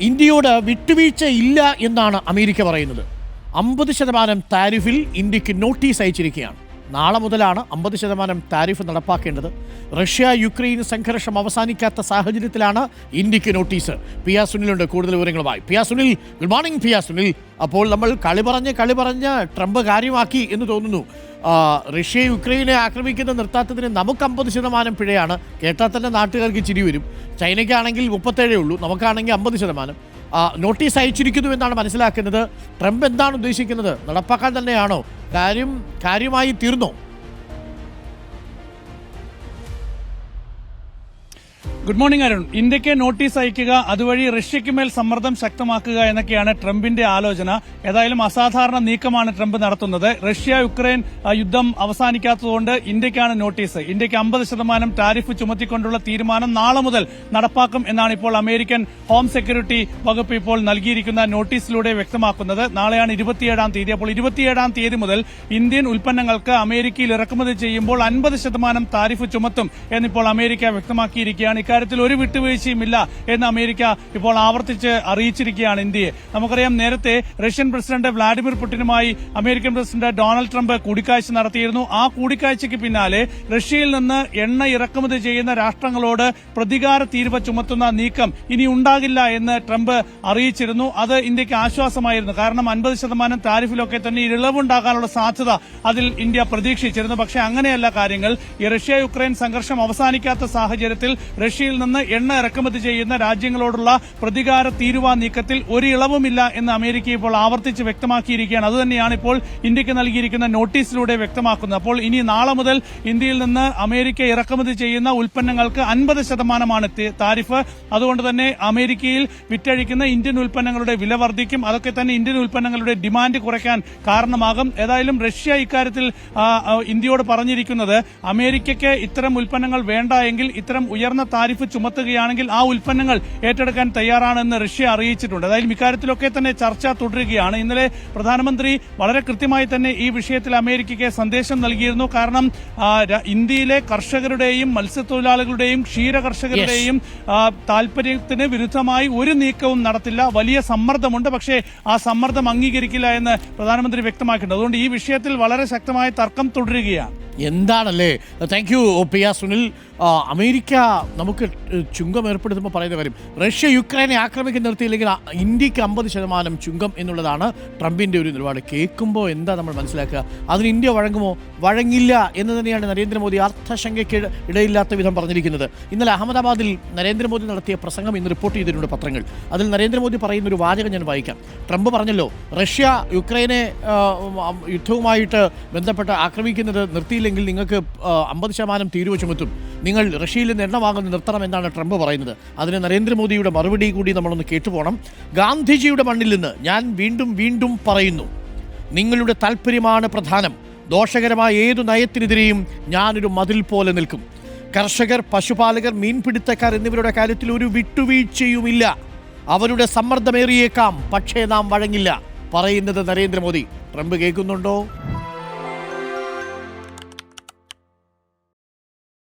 ഇന്ത്യയോട് വിട്ടുവീഴ്ച ഇല്ല എന്നാണ് അമേരിക്ക പറയുന്നത്. അമ്പത് ശതമാനം താരിഫിൽ ഇന്ത്യയ്ക്ക് നോട്ടീസ് അയച്ചിരിക്കുകയാണ്. നാളെ മുതലാണ് അമ്പത് ശതമാനം താരിഫ് നടപ്പാക്കേണ്ടത്. റഷ്യ യുക്രൈൻ സംഘർഷം അവസാനിക്കാത്ത സാഹചര്യത്തിലാണ് ഇന്ത്യയ്ക്ക് നോട്ടീസ്. പി ആർ സുനിലുണ്ട് കൂടുതൽ വിവരങ്ങളുമായി. P R Sunil good morning P R Sunil. അപ്പോൾ നമ്മൾ കളി പറഞ്ഞ് കളി പറഞ്ഞ് ട്രംപ് കാര്യമാക്കി എന്ന് തോന്നുന്നു. റഷ്യ യുക്രൈനെ ആക്രമിക്കുന്ന നിർത്താത്തതിന് നമുക്ക് അമ്പത് ശതമാനം പിഴയാണ്. കേട്ടാൽ തന്നെ നാട്ടുകാർക്ക് ചിരി വരും. ചൈനയ്ക്കാണെങ്കിൽ മുപ്പത്തേഴേ ഉള്ളൂ. നമുക്കാണെങ്കിൽ അമ്പത് ശതമാനം. ആ, നോട്ടീസ് അയച്ചിരിക്കുന്നു എന്നാണ് മനസ്സിലാക്കുന്നത്. ട്രംപ് എന്താണ് ഉദ്ദേശിക്കുന്നത്? നടപ്പാക്കാൻ തന്നെയാണോ? കാര്യം കാര്യമായി തീർന്നോ? ഗുഡ് മോർണിംഗ് അരുൺ ഇന്ത്യയ്ക്ക് നോട്ടീസ് അയക്കുക അതുവഴി റഷ്യയ്ക്ക് മേൽ സമ്മർദ്ദം ശക്തമാക്കുക എന്നൊക്കെയാണ് ട്രംപിന്റെ ആലോചന. ഏതായാലും അസാധാരണ നീക്കമാണ് ട്രംപ് നടത്തുന്നത്. റഷ്യ യുക്രൈൻ യുദ്ധം അവസാനിക്കാത്തതുകൊണ്ട് ഇന്ത്യക്കാണ് നോട്ടീസ് ഇന്ത്യയ്ക്ക് അമ്പത് ശതമാനം ടാരിഫ് ചുമത്തിക്കൊണ്ടുള്ള തീരുമാനം നാളെ മുതൽ നടപ്പാക്കും എന്നാണ് ഇപ്പോൾ അമേരിക്കൻ ഹോം സെക്യൂരിറ്റി വകുപ്പ് ഇപ്പോൾ നൽകിയിരിക്കുന്ന നോട്ടീസിലൂടെ വ്യക്തമാക്കുന്നത്. നാളെയാണ് ഇരുപത്തിയേഴാം തീയതി. അപ്പോൾ ഇരുപത്തിയേഴാം തീയതി മുതൽ ഇന്ത്യൻ ഉൽപ്പന്നങ്ങൾക്ക് അമേരിക്കയിൽ ഇറക്കുമതി ചെയ്യുമ്പോൾ അൻപത് ശതമാനം താരിഫ് ചുമത്തും എന്നിപ്പോൾ അമേരിക്ക വ്യക്തമാക്കിയിരിക്കുകയാണ്. ഇക്കാര്യത്തിൽ ഒരു വിട്ടുവീഴ്ചയും ഇല്ല എന്ന് അമേരിക്ക ഇപ്പോൾ ആവർത്തിച്ച് അറിയിച്ചിരിക്കുകയാണ് ഇന്ത്യയെ. നമുക്കറിയാം നേരത്തെ റഷ്യൻ പ്രസിഡന്റ് വ്ളാഡിമിർ പുടിനുമായി അമേരിക്കൻ പ്രസിഡന്റ് ഡൊണാൾഡ് ട്രംപ് കൂടിക്കാഴ്ച നടത്തിയിരുന്നു. ആ കൂടിക്കാഴ്ചയ്ക്ക് പിന്നാലെ റഷ്യയിൽ നിന്ന് എണ്ണ ഇറക്കുമതി ചെയ്യുന്ന രാഷ്ട്രങ്ങളോട് പ്രതികാര തീരുവ ചുമത്തുന്ന നീക്കം ഇനി ഉണ്ടാകില്ല എന്ന് ട്രംപ് അറിയിച്ചിരുന്നു. അത് ഇന്ത്യയ്ക്ക് ആശ്വാസമായിരുന്നു. കാരണം അൻപത് ശതമാനം താരിഫിലൊക്കെ തന്നെ ഇളവുണ്ടാകാനുള്ള സാധ്യത അതിൽ ഇന്ത്യ പ്രതീക്ഷിച്ചിരുന്നു. പക്ഷേ അങ്ങനെയല്ല കാര്യങ്ങൾ. ഈ റഷ്യ യുക്രൈൻ സംഘർഷം അവസാനിക്കാത്ത സാഹചര്യത്തിൽ റഷ്യയിൽ നിന്ന് എണ്ണ ഇറക്കുമതി ചെയ്യുന്ന രാജ്യങ്ങളോടുള്ള പ്രതികാര തീരുവാ നീക്കത്തിൽ ഒരു ഇളവുമില്ല എന്ന് അമേരിക്ക ഇപ്പോൾ ആവർത്തിച്ച് വ്യക്തമാക്കിയിരിക്കുകയാണ്. അതുതന്നെയാണ് ഇപ്പോൾ ഇന്ത്യയ്ക്ക് നൽകിയിരിക്കുന്ന നോട്ടീസിലൂടെ വ്യക്തമാക്കുന്നത്. അപ്പോൾ ഇനി നാളെ മുതൽ ഇന്ത്യയിൽ നിന്ന് അമേരിക്ക ഇറക്കുമതി ചെയ്യുന്ന ഉൽപ്പന്നങ്ങൾക്ക് അൻപത് ശതമാനമാണ് താരിഫ്. അതുകൊണ്ട് തന്നെ അമേരിക്കയിൽ വിറ്റഴിക്കുന്ന ഇന്ത്യൻ ഉൽപ്പന്നങ്ങളുടെ വില വർദ്ധിക്കും. അതൊക്കെ തന്നെ ഇന്ത്യൻ ഉൽപ്പന്നങ്ങളുടെ ഡിമാൻഡ് കുറയ്ക്കാൻ കാരണമാകും. ഏതായാലും റഷ്യ ഇക്കാര്യത്തിൽ ഇന്ത്യയോട് പറഞ്ഞിരിക്കുന്നത് അമേരിക്കയ്ക്ക് ഇത്തരം ഉൽപ്പന്നങ്ങൾ വേണ്ട എങ്കിൽ ഇത്തരം ഉയർന്ന താരിഫ് ചുമത്തുകയാണെങ്കിൽ ആ ഉൽപ്പന്നങ്ങൾ ഏറ്റെടുക്കാൻ തയ്യാറാണെന്ന് റഷ്യ അറിയിച്ചിട്ടുണ്ട്. അതായത് ഇക്കാര്യത്തിലൊക്കെ തന്നെ ചർച്ച തുടരുകയാണ്. ഇന്നലെ പ്രധാനമന്ത്രി വളരെ കൃത്യമായി തന്നെ ഈ വിഷയത്തിൽ അമേരിക്കയ്ക്ക് സന്ദേശം നൽകിയിരുന്നു. കാരണം ഇന്ത്യയിലെ കർഷകരുടെയും മത്സ്യത്തൊഴിലാളികളുടെയും ക്ഷീര കർഷകരുടെയും താല്പര്യത്തിന് വിരുദ്ധമായി ഒരു നീക്കവും നടത്തില്ല. വലിയ സമ്മർദ്ദമുണ്ട്. പക്ഷേ ആ സമ്മർദ്ദം അംഗീകരിക്കില്ല എന്ന് പ്രധാനമന്ത്രി വ്യക്തമാക്കിയിട്ടുണ്ട്. അതുകൊണ്ട് ഈ വിഷയത്തിൽ വളരെ ശക്തമായ തർക്കം തുടരുകയാണ്. എന്താണല്ലേ? Thank you P R Sunil. America നമുക്ക് ചുങ്കം ഏർപ്പെടുത്തുമ്പോൾ പറയുന്ന കാര്യം റഷ്യ യുക്രൈനെ ആക്രമിക്കാൻ നിർത്തിയില്ലെങ്കിൽ ഇന്ത്യയ്ക്ക് അമ്പത് ശതമാനം ചുങ്കം എന്നുള്ളതാണ് ട്രംപിന്റെ ഒരു നിലപാട്. കേൾക്കുമ്പോൾ എന്താ നമ്മൾ മനസ്സിലാക്കുക? അതിന് ഇന്ത്യ വഴങ്ങുമോ? വഴങ്ങില്ല എന്ന് തന്നെയാണ് നരേന്ദ്രമോദി അർത്ഥശങ്കയ്ക്ക് ഇട- ഇടയില്ലാത്ത വിധം പറഞ്ഞിരിക്കുന്നത്. ഇന്നലെ അഹമ്മദാബാദിൽ നരേന്ദ്രമോദി നടത്തിയ പ്രസംഗം ഇന്ന് റിപ്പോർട്ട് ചെയ്തിട്ടുണ്ട് പത്രങ്ങൾ. അതിൽ നരേന്ദ്രമോദി പറയുന്ന ഒരു വാചകം ഞാൻ വായിക്കാം. ട്രംപ് പറഞ്ഞല്ലോ റഷ്യ യുക്രൈനെ യുദ്ധവുമായിട്ട് ബന്ധപ്പെട്ട് ആക്രമിക്കുന്നത് നിർത്തിയില്ലെങ്കിൽ നിങ്ങൾക്ക് അമ്പത് ശതമാനം തീരുവ ചുമത്തും. നിങ്ങൾ റഷ്യയിൽ നിന്ന് എണ്ണ വാങ്ങുന്നത് നിർത്തണം എന്നാണ് ട്രംപ് പറയുന്നത്. അതിന് നരേന്ദ്രമോദിയുടെ മറുപടി കൂടി നമ്മളൊന്ന് കേട്ടുപോകണം ഗാന്ധിജിയുടെ മണ്ണിൽ നിന്ന് ഞാൻ വീണ്ടും വീണ്ടും പറയുന്നു നിങ്ങളുടെ താല്പര്യമാണ് പ്രധാനം. ദോഷകരമായ ഏതു നയത്തിനെതിരെയും ഞാനൊരു മതിൽ പോലെ നിൽക്കും. കർഷകർ പശുപാലകർ മീൻപിടുത്തക്കാർ എന്നിവരുടെ കാര്യത്തിൽ ഒരു വിട്ടുവീഴ്ചയുമില്ല. അവരുടെ സമ്മർദ്ദമേറിയേക്കാം പക്ഷേ നാം വഴങ്ങില്ല പറയുന്നത് നരേന്ദ്രമോദി. ട്രംപ് കേൾക്കുന്നുണ്ടോ?